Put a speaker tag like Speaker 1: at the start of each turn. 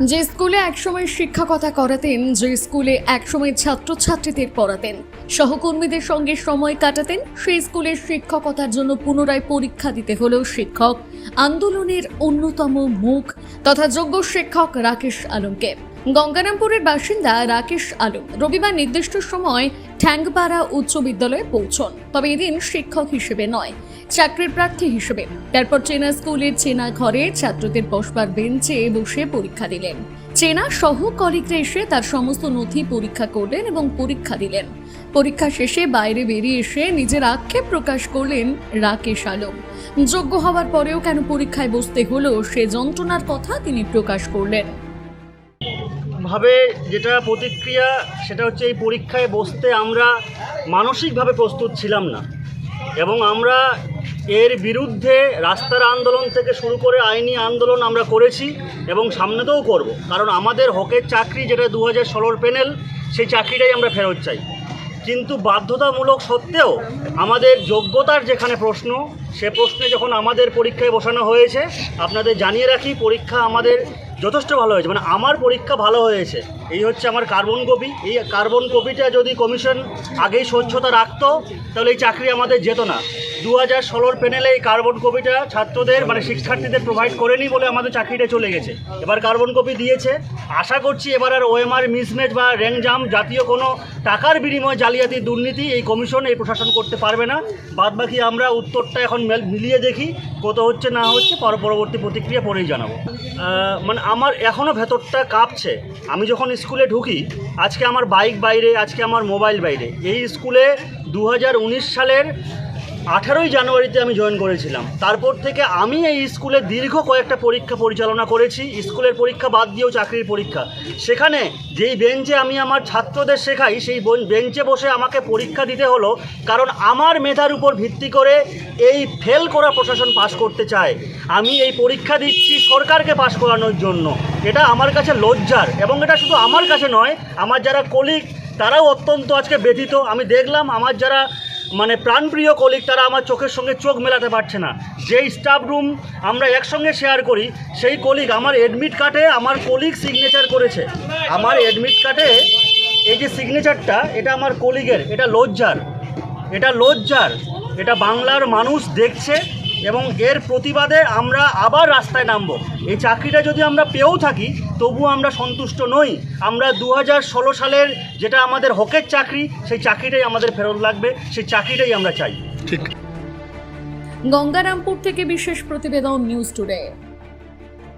Speaker 1: যে স্কুলে একসময় শিক্ষকতা করাতেন, যে স্কুলে একসময় ছাত্রছাত্রীদের পড়াতেন, সহকর্মীদের সঙ্গে সময় কাটাতেন, সেই স্কুলের শিক্ষকতার জন্য পুনরায় পরীক্ষা দিতে হলেও শিক্ষক আন্দোলনের অন্যতম মুখ তথা যোগ্য শিক্ষক রাকেশ আলমকে। গঙ্গারামপুরের বাসিন্দা রাকেশ আলম রবিবার নির্দিষ্ট সময় ঠ্যাংপাড়া উচ্চ বিদ্যালয়ে পৌঁছন। তবে এদিন শিক্ষক হিসেবে নয়, চাকরির প্রার্থী হিসেবে। তারপর চেনা স্কুলের চেনা ঘরে ছাত্রদের বসবার বেঞ্চে বসে পরীক্ষা দিলেন। চেনা সহ কলিগরা এসে তার সমস্ত নথি পরীক্ষা করলেন এবং পরীক্ষা দিলেন। পরীক্ষা শেষে বাইরে বেরিয়ে এসে নিজের আক্ষেপ প্রকাশ করলেন রাকেশ আলম। যোগ্য হওয়ার পরেও কেন পরীক্ষায় বসতে হলো সে যন্ত্রণার কথা তিনি প্রকাশ করলেন।
Speaker 2: ভাবে যেটা প্রতিক্রিয়া, সেটা হচ্ছে এই পরীক্ষায় বসতে আমরা মানসিকভাবে প্রস্তুত ছিলাম না। এবং আমরা এর বিরুদ্ধে রাস্তার আন্দোলন থেকে শুরু করে আইনি আন্দোলন আমরা করেছি এবং সামনেতেও করব। কারণ আমাদের হকের চাকরি যেটা দু হাজার ষোলোর প্যানেল, সেই চাকরিটাই আমরা ফেরত চাই। কিন্তু বাধ্যতামূলক সত্ত্বেও আমাদের যোগ্যতার যেখানে প্রশ্ন, সে প্রশ্নে যখন আমাদের পরীক্ষায় বসানো হয়েছে, আপনাদের জানিয়ে রাখি, পরীক্ষা আমাদের যথেষ্ট ভালো হয়েছে। মানে আমার পরীক্ষা ভালো হয়েছে। এই হচ্ছে আমার কার্বন কপি। এই কার্বন কপিটা যদি কমিশন আগেই স্বচ্ছতা রাখতো, তাহলে এই চাকরি আমাদের যেত না। দু হাজার ষোলোর প্যানেলে এই কার্বন কপিটা ছাত্রদের মানে শিক্ষার্থীদের প্রোভাইড করেনি বলে আমাদের চাকরিটা চলে গেছে। এবার কার্বন কপি দিয়েছে। আশা করছি এবার আর ওএমআর মিসম্যাচ বা র্যাংজাম জাতীয় কোনো টাকার বিনিময়ে জালিয়াতি, দুর্নীতি এই কমিশন এই প্রশাসন করতে পারবে না। বাদবাকি আমরা উত্তরটা এখন মিলিয়ে দেখি, কত হচ্ছে, না হচ্ছে, পর পরবর্তী প্রতিক্রিয়া পরেই জানাব। মানে আমার এখনও ভেতরটা কাঁপছে। আমি যখন স্কুলে ঢুকি, আজকে আমার বাইক বাইরে, আজকে আমার মোবাইল বাইরে। এই স্কুলে দু হাজার উনিশ সালের আঠারোই জানুয়ারিতে আমি জয়েন করেছিলাম। তারপর থেকে আমি এই স্কুলে দীর্ঘ কয়েকটা পরীক্ষা পরিচালনা করেছি। স্কুলের পরীক্ষা বাদ দিয়েও চাকরির পরীক্ষা। সেখানে যেই বেঞ্চে আমি আমার ছাত্রদের শেখাই, সেই বেঞ্চে বসে আমাকে পরীক্ষা দিতে হলো, কারণ আমার মেধার উপর ভিত্তি করে এই ফেল করা প্রশাসন পাশ করতে চায়। আমি এই পরীক্ষা দিচ্ছি সরকারকে পাশ করানোর জন্য। এটা আমার কাছে লজ্জার এবং এটা শুধু আমার কাছে নয়, আমার যারা কলিগ তারাও অত্যন্ত আজকে ব্যথিত। আমি দেখলাম আমার যারা মানে প্রাণপ্রিয় কলিগ, তারা আমার চোখের সঙ্গে চোখ মেলাতে পারছে না। যেই স্টাফ রুম আমরা একসঙ্গে শেয়ার করি, সেই কলিগ আমার অ্যাডমিট কার্ডে আমার কলিগ সিগনেচার করেছে। আমার অ্যাডমিট কার্ডে এই যে সিগনেচারটা এটা আমার কলিগের, এটা লজ্জার এটা লজ্জার, এটা বাংলার মানুষ দেখছে এবং এর প্রতিবাদে আমরা আবার রাস্তায় নামব। এই চাকরিটা যদি আমরা পেয়েও থাকি তবু আমরা সন্তুষ্ট নই। আমরা দু হাজার ষোলো সালের যেটা আমাদের হকের চাকরি সেই চাকরিটাই আমাদের ফেরত লাগবে সেই চাকরিটাই আমরা চাই। ঠিক।
Speaker 1: গঙ্গারামপুর থেকে বিশেষ প্রতিবেদন নিউজ টুডে।